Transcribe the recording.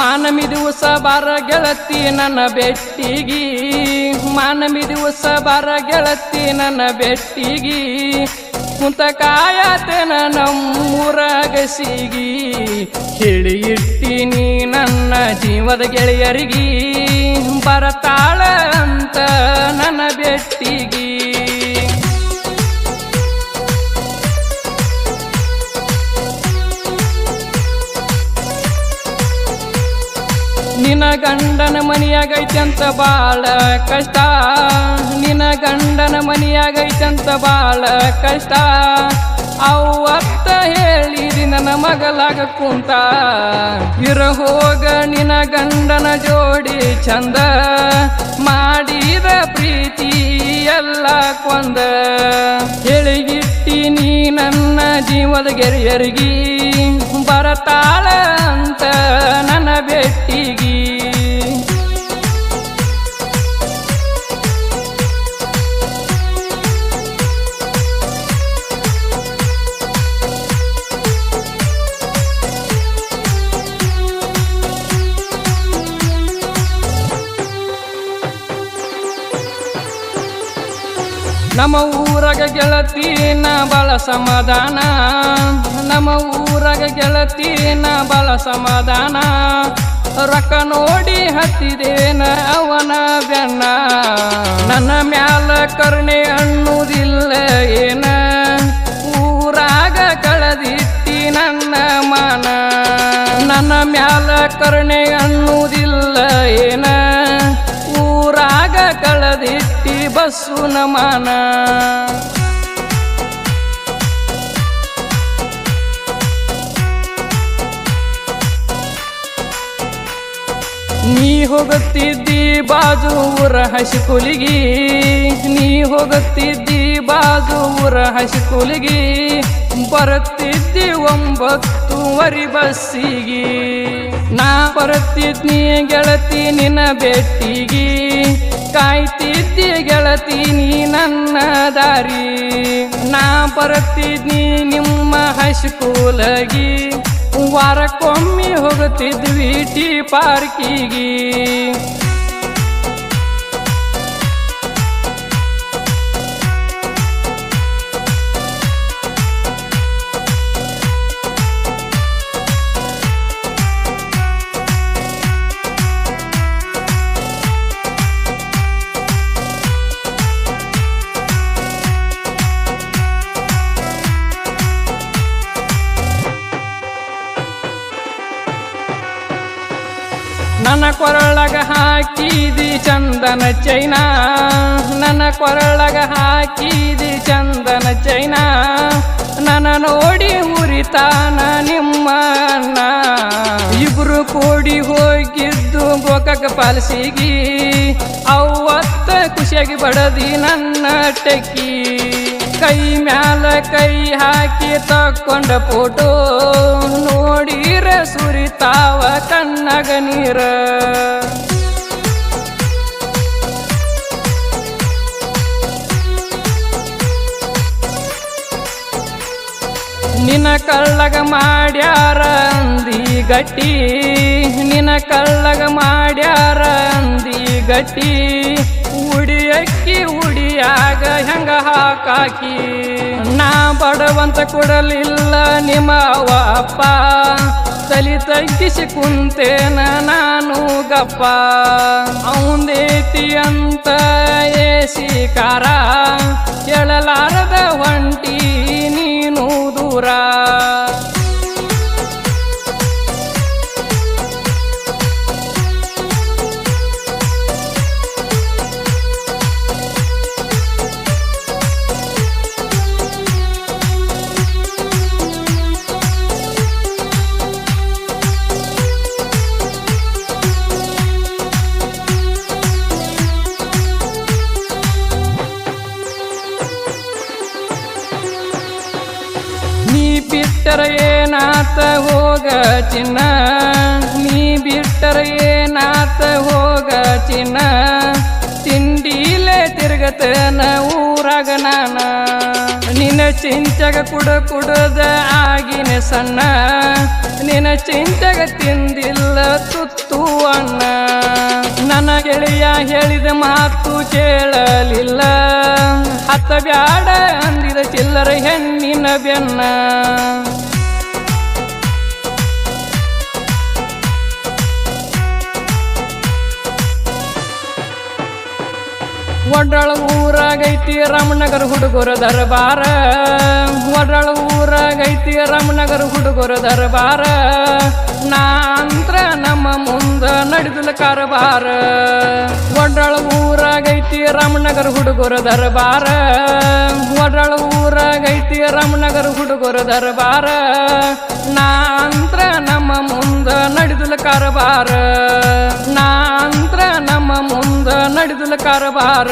ಮಾನಮಿ ದಿವಸ ಬಾರ ಗೆಳತಿ ನನ್ನ ಬೆಟ್ಟಿಗಿ. ಮಾನಮಿ ದಿವಸ ಬಾರ ಗೆಳತಿ ನನ್ನ ಬೆಟ್ಟಿಗಿ. ಕುಂತ ಕಾಯತನ ನಮ್ಮೂರ ಗಸಿಗಿ. ಹೇಳಿ ಇಟ್ಟಿನಿ ನನ್ನ ಜೀವದ ಗೆಳೆಯರಿಗಿ. ಬರತಾಳ ನಿನ ಗಂಡನ ಮನಿಯಾಗೈತಂತ ಬಾಳ ಕಷ್ಟ. ನಿನ ಗಂಡನ ಮನಿಯಾಗೈತಂತ ಬಾಳ ಕಷ್ಟ. ಅವತ್ತ ಹೇಳಿದಿ ನನ್ನ ಮಗಲಾಗ ಕುಂತ. ಇರ ಹೋಗ ನಿನ ಗಂಡನ ಜೋಡಿ ಚಂದ. ಮಾಡಿದ ಪ್ರೀತಿ ಎಲ್ಲ ಕೊಂದ. ಹೇಳಿಗಿಟ್ಟಿ ನೀ ನನ್ನ ಜೀವದ ಗೆರೆಯರಿಗಿ. ಬರತಾಳ ಅಂತ ನನ್ನ ಬೆಟ್ಟಿಗಿ ನಮ್ಮ ಊರಗ ಗೆಳತಿನ ಬಲ ಸಮಾಧಾನ. ನಮ್ಮ ಊರಗ ಗೆಳತಿನ ಬಲ ಸಮಾಧಾನ. ರೊಕ್ಕ ನೋಡಿ ಹತ್ತಿದೇನ ಅವನ ಬೆನ್ನ. ನನ್ನ ಮ್ಯಾಲ ಕರುಣೆ ಅನ್ನುವುದಿಲ್ಲ ಏನ. ಊರಾಗ ಕಳೆದಿಟ್ಟಿ ನನ್ನ ಮಾನ. ನನ್ನ ಮ್ಯಾಲ ಕರುಣೆ ಅನ್ನುವುದಿಲ್ಲ ಏನ. ಬಸ್ಸು ನಮಾನ ನೀ ಹೋಗುತ್ತಿದ್ದಿ ಬಾಜು ಊರ ಹಸಿಕುಲಿಗಿ ನೀ ಹೋಗುತ್ತಿದ್ದಿ ಬಾಜು ಊರ ಹಸಿಕುಲಿಗಿ ಬರುತ್ತಿದ್ದಿ ಒಂಬತ್ತುವರಿ ಬಸ್ಸಿಗಿ. ನಾ ಬರುತ್ತಿದ್ನಿ ಗೆಳತಿ ನಿನ್ನ ಬೆಟ್ಟಿಗಿ ಕಾಯ್ತಿದ್ದಿ ಗೆಳತಿ ನೀ ನನ್ನ ದಾರಿ. ನಾ ಬರ್ತಿದ್ನಿ ನಿಮ್ಮ ಹೈಸ್ಕೂಲಗಿ ವಾರಕ್ಕೊಮ್ಮೆ ಹೋಗುತ್ತಿದ್ವಿ ಟಿ ಪಾರ್ಕಿಗಿ ನನ್ನ ಕೊರಳಗ ಹಾಕಿದಿ ಚಂದನ ಚೈನಾ. ನನ್ನ ಕೊರಳಗ ಹಾಕಿದಿ ಚಂದನ ಚೈನಾ. ನನ್ನ ನೋಡಿ ಉರಿತಾನ ನಿಮ್ಮ ಅಣ್ಣ. ಇಬ್ರು ಕೂಡಿ ಹೋಗಿದ್ದು ಗೋಕಕ ಪಾಲಿಸಿಗಿ. ಅವತ್ತ ಖುಷಿಯಾಗಿ ಬಡದಿ ನನ್ನ ಟೆಕ್ಕಿ. ಕೈ ಮ್ಯಾಲ ಕೈ ಹಾಕಿ ತಕ್ಕೊಂಡ ಫೋಟೋ. ನೋಡಿರ ಸುರಿತಾವ ಕನ್ನಗ ನೀರ. ನಿನ ಕಳ್ಳಗ ಮಾಡ್ಯಾರ ಅಂದಿ ಗಟ್ಟಿ. ನಿನ ಕಳ್ಳಗ ಮಾಡ್ಯಾರ ಅಂದಿ ಗಟ್ಟಿ. ಹೆಂಗ ಹಾಕಾಕಿ? ನಾ ಬಡವಂತ ಕೊಡಲಿಲ್ಲ ನಿಮ್ಮ ಅಪ್ಪ ತಲಿ ತಗ್ಗಿಸಿ ಕುಂತೇನ ನಾನು ಗಪ್ಪ. ಅವಂದೇತಿ ಅಂತ ಏಸಿ ಕಾರ. ಕೇಳಲಾರದ ಹೊಂಟಿ ನೀನು ದೂರ. ನೀ ಬಿಟ್ಟರ ಏನಾತ ಹೋಗ ಚಿನ್ನ? ನೀ ಬಿಟ್ಟರ ಏನಾತ ಹೋಗ ಚಿನ್ನ? ತಿಂಡಿಲೇ ತಿರುಗತ ತಿರುಗತನ ಊರಾಗ ನಾನ. ನಿನ್ನ ಚಿಂಚಗ ಕುಡ ಕುಡದ ಆಗಿನ ಸಣ್ಣ. ನಿನ್ನ ಚಿಂಚಗ ತಿಂದಿಲ್ಲ ತುತ್ತು ಅಣ್ಣ. ಹೇಳಿದ ಮಾತು ಕೇಳಲಿಲ್ಲ. ಹತ್ತ ಬ್ಯಾಡ ಅಂದಿದ ಚಿಲ್ಲರ ಹೆಣ್ಣಿನ ಬೆನ್ನ. ಒಡ್ರಳ ಊರಾಗೈತಿ ರಾಮನಗರ ಹುಡುಗರ ದರ್ಬಾರ. ಒಡ್ರಳ ಊರಾಗೈತಿ ರಾಮನಗರ ಹುಡುಗರ ದರ್ಬಾರ. ನಾ ಅಂತ್ರ ನಮ್ಮ ಮುಂದ ನಡೆದಲ ಕಾರಬಾರ. ಒಡ್ರಳ ಊರಾಗೈತಿ ರಾಮನಗರ ಹುಡುಗರ ದರ್ಬಾರ. ಒಡ್ರಳ ಊರಾಗೈತಿ ರಾಮನಗರ ಹುಡುಗರ ದರ್ಬಾರ. ನಾ ಅಂತ್ರ ನಮ್ಮ ಮುಂದ ನಡೆದಲ ಕಾರಬಾರ ನಾಂತ್ರ ನಮ್ಮ ಮುಂದ ನಡೆದಲ ಕಾರಬಾರ